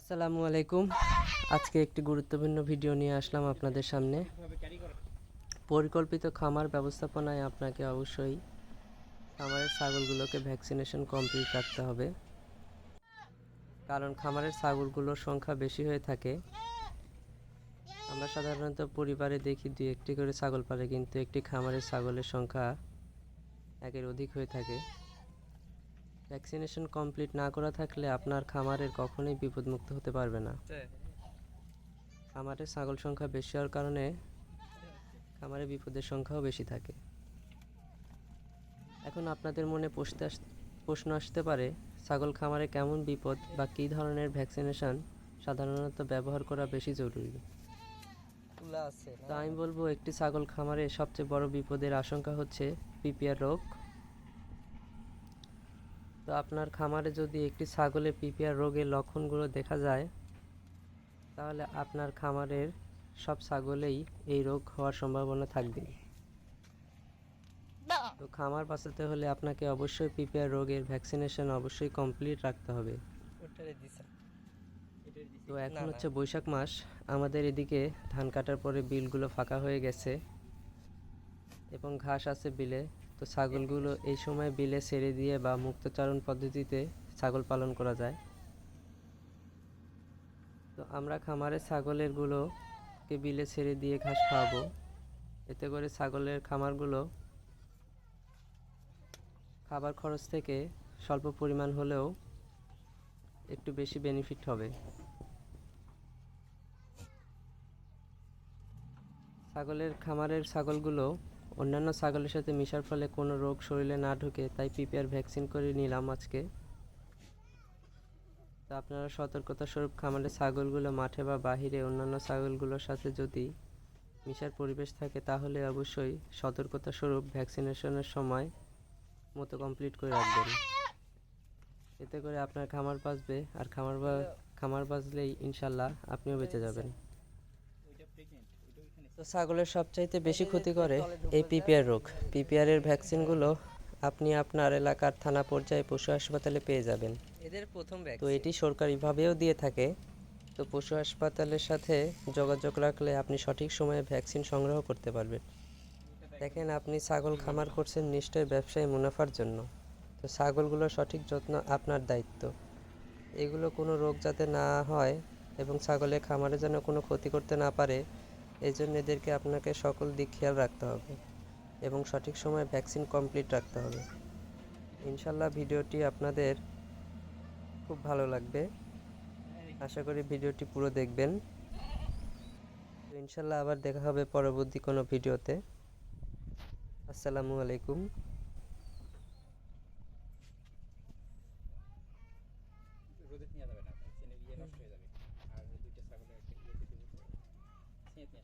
আসসালামু আলাইকুম। আজকে একটি গুরুত্বপূর্ণ ভিডিও নিয়ে আসলাম আপনাদের সামনে। পরিকল্পিত খামার ব্যবস্থাপনায় আপনাকে অবশ্যই খামারের ছাগলগুলোকে ভ্যাকসিনেশন কমপ্লিট রাখতে হবে। কারণ খামারের ছাগলগুলোর সংখ্যা বেশি হয়ে থাকে। আমরা সাধারণত পরিবারে দেখি দুই একটি করে ছাগল পালে, কিন্তু একটি খামারের ছাগলের সংখ্যা একের অধিক হয়ে থাকে। ভ্যাকসিনেশন কমপ্লিট না করা থাকলে আপনার খামারের কখনোই বিপদমুক্ত হতে পারবে না। খামারের ছাগল সংখ্যা বেশি হওয়ার কারণে খামারে বিপদের সংখ্যাও বেশি থাকে। এখন আপনাদের মনে প্রশ্ন আস- প্রশ্ন আসতে পারে ছাগল খামারে কেমন বিপদ বা কী ধরনের ভ্যাকসিনেশন সাধারণত ব্যবহার করা বেশি জরুরি? তো আমি বলব একটি ছাগল খামারে সবচেয়ে বড় বিপদের আশঙ্কা হচ্ছে পিপিআর রোগ। তো আপনার খামারে যদি একটি ছাগলের পিপিআর রোগের লক্ষণগুলো দেখা যায় তাহলে আপনার খামারের সব ছাগলেই এই রোগ হওয়ার সম্ভাবনা থাকবে। তো খামার বাঁচাতে হলে আপনাকে অবশ্যই পিপিআর রোগের ভ্যাকসিনেশন অবশ্যই কমপ্লিট রাখতে হবে। তো এখন হচ্ছে বৈশাখ মাস আমাদের এদিকে ধান কাটার পরে বিলগুলো ফাঁকা হয়ে গেছে এবং ঘাস আছে বিলে। তো ছাগলগুলো এই সময় বিলে ছেড়ে দিয়ে বা মুক্তচারণ পদ্ধতিতে ছাগল পালন করা যায়। তো আমরা খামারে ছাগলেরগুলোকে বিলে ছেড়ে দিয়ে ঘাস খাওয়াবো। এতে করে ছাগলের খামারগুলো খাবার খরচ থেকে স্বল্প পরিমাণ হলেও একটু বেশি বেনিফিট হবে। ছাগলের খামারের ছাগলগুলো অন্যান্য ছাগলের সাথে মিশার ফলে কোনো রোগ শরীরে না ঢোকে, তাই পিপিআর ভ্যাকসিন করে নিলাম আজকে। তো আপনারা সতর্কতা স্বরূপ খামারের ছাগলগুলো মাঠে বা বাহিরে অন্যান্য ছাগলগুলোর সাথে যদি মিশার পরিবেশ থাকে, তাহলে অবশ্যই সতর্কতা স্বরূপ ভ্যাকসিনেশনের সময় মতো কমপ্লিট করে রাখবেন। এতে করে আপনার খামার বাঁচবে, আর খামার খামার বাঁচলেই ইনশাল্লাহ আপনিও বেঁচে যাবেন। তো ছাগলের সবচাইতে বেশি ক্ষতি করে এই পিপিআর রোগ। পিপিআর এর ভ্যাকসিনগুলো আপনি আপনার এলাকার থানা পর্যায়ে পশু হাসপাতালে পেয়ে যাবেন। এদের প্রথম তো এটি সরকারিভাবেও দিয়ে থাকে। তো পশু হাসপাতালের সাথে যোগাযোগ রাখলে আপনি সঠিক সময়ে ভ্যাকসিন সংগ্রহ করতে পারবেন। দেখেন আপনি ছাগল খামার করছেন নিশ্চয়ই ব্যবসায় মুনাফার জন্য। তো ছাগলগুলো সঠিক যত্ন আপনার দায়িত্ব। এগুলো কোনো রোগ যাতে না হয় এবং ছাগলের খামারে যেন কোনো ক্ষতি করতে না পারে এই জন্য এদেরকে আপনাকে সকল দিক খেয়াল রাখতে হবে এবং সঠিক সময়ে ভ্যাকসিন কমপ্লিট রাখতে হবে। ইনশাল্লাহ ভিডিওটি আপনাদের খুব ভালো লাগবে। আশা করি ভিডিওটি পুরো দেখবেন। ইনশাল্লাহ আবার দেখা হবে পরবর্তী কোনো ভিডিওতে। আসসালামু আলাইকুম। নিয়ে যাবে না চিনি দিয়ে